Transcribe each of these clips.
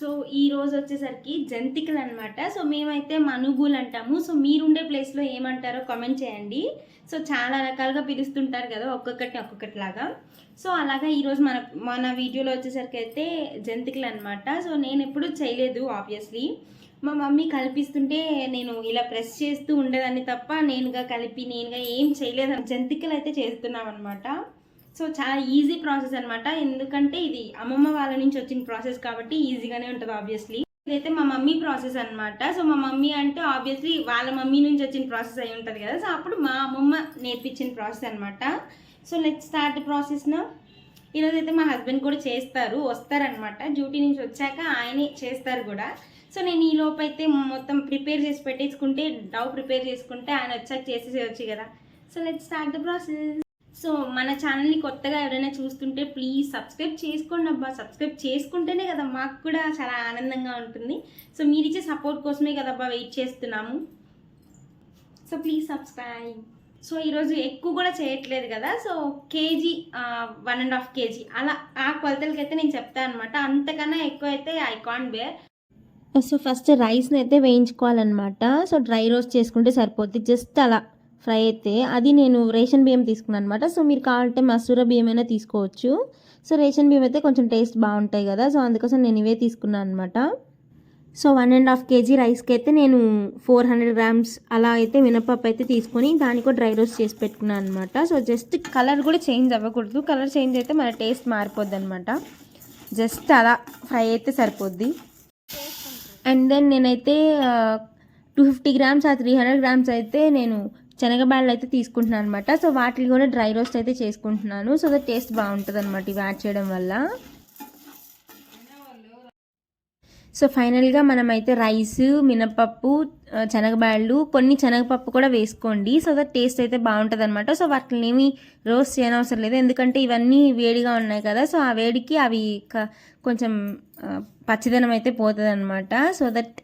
So ఈ రోజు వచ్చేసరికి జంతికలు అనమాట సో మేమైతే మనుగులు అంటాము. సో మీరుండే ప్లేస్లో ఏమంటారో కామెంట్ చేయండి. సో చాలా రకాలుగా పిలుస్తుంటారు కదా ఒక్కొక్కటి ఒక్కొక్కటిలాగా. సో అలాగా ఈరోజు మన మన వీడియోలో వచ్చేసరికి అయితే జంతికలు అనమాట సో నేను ఎప్పుడు చేయలేదు ఆబ్వియస్లీ మా మమ్మీ కల్పిస్తుంటే నేను ఇలా ప్రెస్ చేస్తూ ఉండేదాన్ని తప్ప నేనుగా కలిపి నేనుగా ఏం చేయలేదు. జంతికలు అయితే చేస్తున్నాం అనమాట సో చాలా ఈజీ ప్రాసెస్ అనమాట ఎందుకంటే ఇది అమ్మమ్మ వాళ్ళ నుంచి వచ్చిన ప్రాసెస్ కాబట్టి ఈజీగానే ఉంటుంది ఆబ్వియస్లీ ఇదైతే మా మమ్మీ ప్రాసెస్ అన్నమాట. సో మా మమ్మీ అంటే ఆబ్వియస్లీ వాళ్ళ మమ్మీ నుంచి వచ్చిన ప్రాసెస్ అయి ఉంటుంది కదా. సో అప్పుడు మా అమ్మమ్మ నేర్పించిన ప్రాసెస్ అనమాట సో లెట్ స్టార్ట్ ప్రాసెస్న ఈరోజు అయితే మా హస్బెండ్ కూడా చేస్తారు వస్తారనమాట డ్యూటీ నుంచి వచ్చాక ఆయనే చేస్తారు కూడా. సో నేను ఈ లోపు అయితే మొత్తం ప్రిపేర్ చేసి పెట్టేసుకుంటే డవ్ ప్రిపేర్ చేసుకుంటే ఆయన వచ్చాక చేసేసేయచ్చు కదా. So let start the process so మన ఛానల్ని కొత్తగా ఎవరైనా చూస్తుంటే ప్లీజ్ సబ్స్క్రైబ్ చేసుకోండి అబ్బా. సబ్స్క్రైబ్ చేసుకుంటేనే కదా మాకు కూడా చాలా ఆనందంగా ఉంటుంది. సో మీరు ఇచ్చే సపోర్ట్ కోసమే కదబ్బా వెయిట్ చేస్తున్నాము. సో ప్లీజ్ సబ్స్క్రైబ్ సో ఈరోజు ఎక్కువ కూడా చేయట్లేదు కదా. So KG one and half KG. అలా ఆ కొలతలకైతే నేను చెప్తాను అనమాట అంతకన్నా ఎక్కువ అయితే I can bear so first రైస్ని అయితే వేయించుకోవాలన్నమాట. సో డ్రై రోస్ట్ చేసుకుంటే సరిపోద్ది. జస్ట్ అలా. ఫ్రై అయితే అది నేను రేషన్ బియ్యం తీసుకున్నాను అనమాట సో మీరు కావాలంటే మసూర బియ్యం అయినా తీసుకోవచ్చు. సో రేషన్ బియ్యం అయితే కొంచెం టేస్ట్ బాగుంటాయి కదా. సో అందుకోసం నేను ఇవే తీసుకున్నాను అనమాట so one and half KG రైస్కి అయితే నేను ఫోర్ హండ్రెడ్ గ్రామ్స్ అలా అయితే మినపప్పు అయితే తీసుకొని దానికి డ్రై రోస్ట్ చేసి పెట్టుకున్నాను అనమాట సో జస్ట్ కలర్ కూడా చేంజ్ అవ్వకూడదు. కలర్ చేంజ్ అయితే మన టేస్ట్ మారిపోద్ది అనమాట జస్ట్ అలా ఫ్రై అయితే సరిపోద్ది. అండ్ దెన్ నేనైతే టూ ఫిఫ్టీ గ్రామ్స్ ఆ త్రీ హండ్రెడ్ గ్రామ్స్ అయితే నేను శనగబాళ్ళు అయితే తీసుకుంటున్నాను అనమాట సో వాటిని కూడా డ్రై రోస్ట్ అయితే చేసుకుంటున్నాను. సో దట్ టేస్ట్ బాగుంటుంది అనమాట ఇవి యాడ్ చేయడం వల్ల. సో ఫైనల్గా మనమైతే రైస్ మినపప్పు శనగబాళ్ళు కొన్ని శనగపప్పు కూడా వేసుకోండి. సో దట్ టేస్ట్ అయితే బాగుంటుంది అనమాట సో వాటిని ఏమి రోస్ట్ చేయనవసరం లేదు. ఎందుకంటే ఇవన్నీ వేడిగా ఉన్నాయి కదా. సో ఆ వేడికి అవి క- కొంచెం పచ్చిదనం అయితే పోతుంది అనమాట సో దట్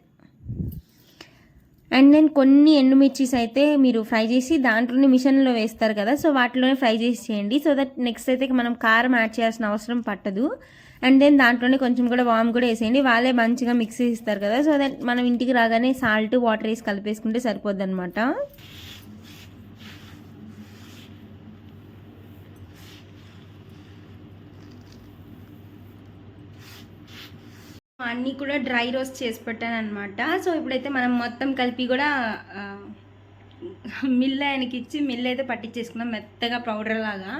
అండ్ దెన్ కొన్ని ఎండుమిర్చీస్ అయితే మీరు ఫ్రై చేసి దాంట్లోనే మిషన్లో వేస్తారు కదా సో వాటిలోనే ఫ్రై చేసి చేయండి. సో దట్ నెక్స్ట్ అయితే మనం కారం యాడ్ చేయాల్సిన అవసరం పట్టదు. అండ్ దెన్ దాంట్లోనే కొంచెం కూడా వామ్ కూడా వేసేయండి. వాళ్ళే మంచిగా మిక్స్ చేస్తారు కదా సో దట్ మనం ఇంటికి రాగానే సాల్ట్ వాటర్ వేసి కలిపేసుకుంటే సరిపోద్ది అనమాట అన్నీ కూడా డ్రై రోస్ట్ చేసి పెట్టాను అనమాట సో ఇప్పుడైతే మనం మొత్తం కలిపి కూడా మిల్ ఆయనకి ఇచ్చి మిల్ అయితే పట్టించేసుకున్నాం మెత్తగా పౌడర్ లాగా.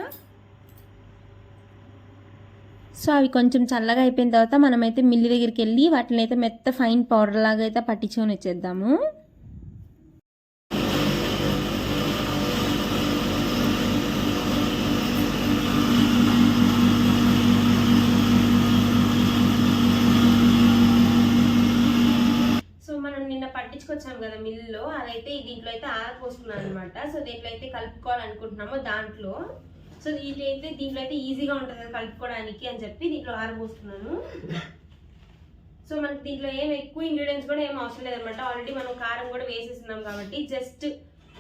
సో అవి కొంచెం చల్లగా అయిపోయిన తర్వాత మనమైతే మిల్లి దగ్గరికి వెళ్ళి వాటిని అయితే మెత్త ఫైన్ పౌడర్ లాగా అయితే పట్టించుకొని వచ్చేద్దాము సో మనం నిన్న పట్టించుకొచ్చాం కదా అయితే దీంట్లో అయితే ఆరపోసుకున్నాను అనమాట సో దీంట్లో అయితే కలుపుకోవాలనుకుంటున్నామో దాంట్లో. సో దీంట్లో అయితే దీంట్లో అయితే ఈజీగా ఉంటుంది కదా కలుపుకోవడానికి అని చెప్పి దీంట్లో ఆరబోసుకున్నాను సో మనకి దీంట్లో ఏం ఎక్కువ ఇంగ్రీడియంట్స్ కూడా ఏం అవసరం లేదనమాట ఆల్రెడీ మనం కారం కూడా వేసేస్తున్నాం కాబట్టి జస్ట్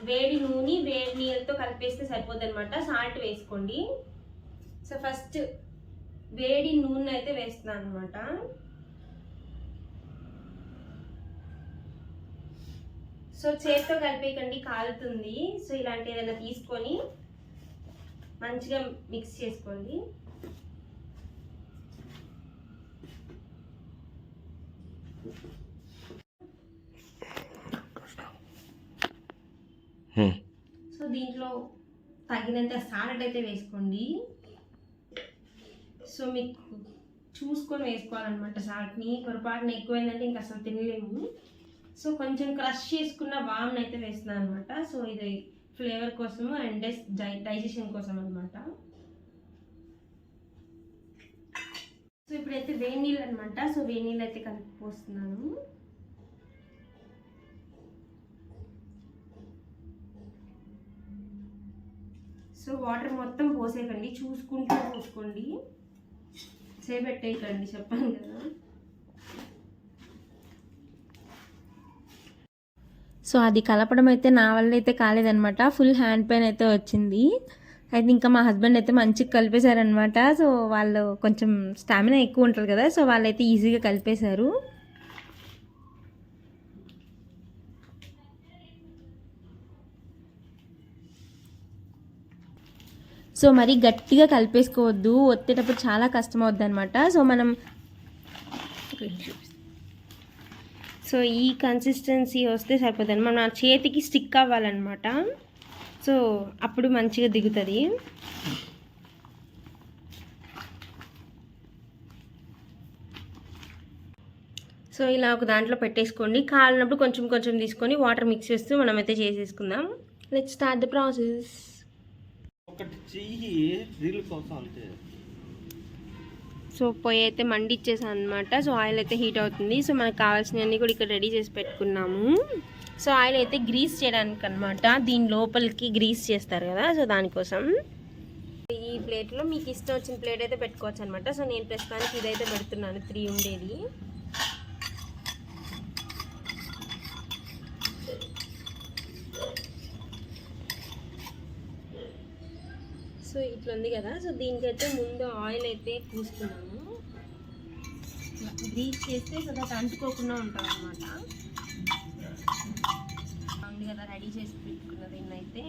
వేడి నూనె వేడి నీళ్ళతో కలిపేస్తే సరిపోద్ది అనమాట సాల్ట్ వేసుకోండి. సో ఫస్ట్ వేడి నూనె అయితే వేస్తున్నాను అనమాట సో చేతితో కలిపేయకండి కాలుతుంది. సో ఇలాంటి ఏదైనా తీసుకొని మంచిగా మిక్స్ చేసుకోండి. సో దీంట్లో తగినంత సాల్ట్ అయితే వేసుకోండి. సో మీకు చూసుకొని వేసుకోవాలన్నమాట సాల్ట్ని. పొరపాటున ఎక్కువైందంటే ఇంకా అసలు తినలేము. సో కొంచెం క్రష్ చేసుకున్న వామ్ని అయితే వేస్తున్నాను అనమాట సో ఇది ఫ్లేవర్ కోసము అండ్ డైజెషన్ కోసం అనమాట సో ఇప్పుడైతే వేడి నీళ్ళు అనమాట సో వేడి నీళ్ళు అయితే కలిపి పోస్తున్నాను. సో వాటర్ మొత్తం పోసేయకండి. చూసుకుంటూ పోసుకోండి. చేపెట్టేయకండి చెప్పాను కదా. సో అది కలపడం అయితే నా వల్ల అయితే కాలేదనమాట ఫుల్ హ్యాండ్ పెయిన్ అయితే వచ్చింది. అయితే ఇంకా మా హస్బెండ్ అయితే మంచిగా కలిపేశారనమాట సో వాళ్ళు కొంచెం స్టామినా ఎక్కువ ఉంటుంది కదా సో వాళ్ళైతే ఈజీగా కలిపేశారు. సో మరి గట్టిగా కలిపేసుకోవద్దు ఒత్తేటప్పుడు చాలా కష్టం అవుద్ది అనమాట సో మనం సో ఈ కన్సిస్టెన్సీ వస్తే సరిపోతుంది. మనం ఆ చేతికి స్టిక్ అవ్వాలన్నమాట. సో అప్పుడు మంచిగా దిగుతుంది. సో ఇలా ఒక దాంట్లో పెట్టేసుకోండి. కాలినప్పుడు కొంచెం కొంచెం తీసుకొని వాటర్ మిక్స్ చేస్తూ మనమైతే చేసేసుకుందాం. లెట్ స్టార్ట్ ద ప్రాసెస్ ఒకటి చెయ్యి రీల్ కోసం అంతే సో పొయ్యి అయితే మండిచ్చేసాను అనమాట సో ఆయిల్ అయితే హీట్ అవుతుంది. సో మనకు కావాల్సినవన్నీ కూడా ఇక్కడ రెడీ చేసి పెట్టుకున్నాము. సో ఆయిల్ అయితే గ్రీస్ చేయడానికి అనమాట దీని లోపలికి గ్రీస్ చేస్తారు కదా సో దానికోసం. ఈ ప్లేట్లో మీకు ఇష్టం వచ్చిన ప్లేట్ అయితే పెట్టుకోవచ్చు అనమాట సో నేను ప్రస్తుతానికి ఇదైతే పెడుతున్నాను త్రీ ఉండేది సో ఇట్లా ఉంది కదా సో దీనికైతే ముందు ఆయిల్ అయితే పూసుకున్నాము. గ్రీస్ చేస్తే సో దట్ అంటుకోకుండా అనమాట ఉంది కదా రెడీ చేసి పెట్టుకున్న దీన్ని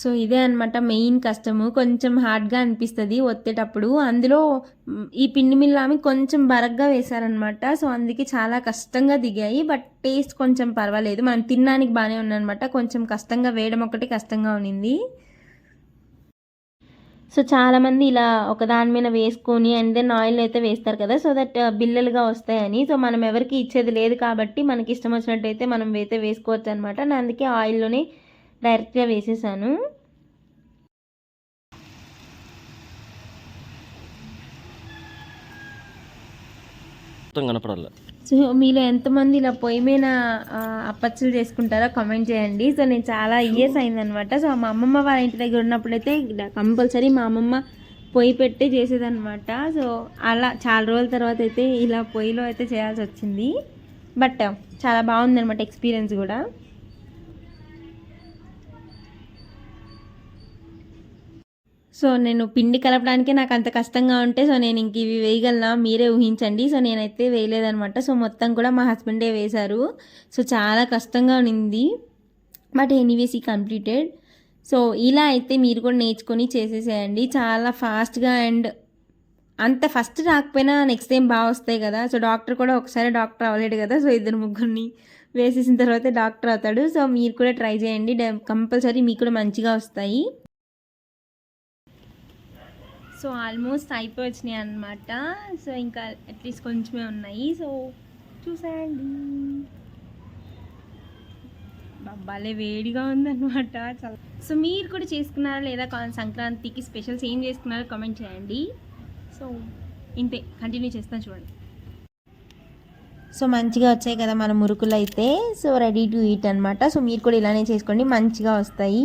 సో ఇదే అనమాట మెయిన్ కష్టము. కొంచెం హార్డ్గా అనిపిస్తుంది ఒత్తేటప్పుడు. అందులో ఈ పిండి మిల్లామి కొంచెం బరగ్గా వేశారనమాట సో అందుకే చాలా కష్టంగా దిగాయి. బట్ టేస్ట్ కొంచెం పర్వాలేదు. మనం తినడానికి బాగానే ఉందన్నమాట కొంచెం కష్టంగా వేయడం ఒకటి కష్టంగా ఉన్నింది. సో చాలామంది ఇలా ఒక దాని మీద వేసుకొని అండ్ దెన్ ఆయిల్ అయితే వేస్తారు కదా. సో దట్ uh, బిల్లలుగా వస్తాయని. సో మనం ఎవరికి ఇచ్చేది లేదు కాబట్టి మనకి ఇష్టం వచ్చినట్టయితే మనం అయితే వేసుకోవచ్చు అనమాట అందుకే ఆయిల్లోనే డైరెక్ట్గా వేసేసాను. కనపడాలి. సో మీలో ఎంతమంది ఇలా పొయ్యి మీద అప్పచ్చులు చేసుకుంటారో కామెంట్ చేయండి. సో నేను చాలా ఇయర్స్ అయిందనమాట. సో మా అమ్మమ్మ వాళ్ళ ఇంటి దగ్గర ఉన్నప్పుడైతే కంపల్సరీ మా అమ్మమ్మ పొయ్యి పెట్టే చేసేదనమాట. సో అలా చాలా రోజుల తర్వాత అయితే ఇలా పొయ్యిలో అయితే చేయాల్సి వచ్చింది. బట్ చాలా బాగుందన్నమాట ఎక్స్పీరియన్స్ కూడా. సో నేను పిండి కలపడానికి నాకు అంత కష్టంగా ఉంటే సో నేను ఇంక ఇవి వేయగలనా? మీరే ఊహించండి. సో నేనైతే వేయలేదనమాట సో మొత్తం కూడా మా హస్బెండే వేశారు. సో చాలా కష్టంగా ఉన్నింది బట్ ఎనీవేస్ ఈ కంప్లీటెడ్. సో ఇలా అయితే మీరు కూడా నేర్చుకొని చేసేసేయండి. చాలా ఫాస్ట్గా అండ్ అంత ఫస్ట్ రాకపోయినా నెక్స్ట్ టైం బాగా వస్తాయి కదా. సో డాక్టర్ కూడా ఒకసారి డాక్టర్ అవ్వలేడు కదా. సో ఇద్దరు ముగ్గురిని వేసేసిన తర్వాత డాక్టర్ అవుతాడు. సో మీరు కూడా ట్రై చేయండి. కంపల్సరీ మీకు కూడా మంచిగా వస్తాయి. సో ఆల్మోస్ట్ అయిపోయి వచ్చినాయి అనమాట సో ఇంకా అట్లీస్ట్ కొంచెమే ఉన్నాయి. సో చూసేయండి. భలే వేడిగా ఉందన్నమాట. చాలా సో మీరు కూడా చేసుకున్నారా లేదా సంక్రాంతికి స్పెషల్స్ ఏం చేసుకున్నారో కామెంట్ చేయండి. సో ఇంతే కంటిన్యూ చేస్తాను చూడండి. సో మంచిగా వచ్చాయి కదా మన మురుకులు అయితే సో రెడీ టు ఈట్ అనమాట సో మీరు కూడా ఇలానే చేసుకోండి. మంచిగా వస్తాయి.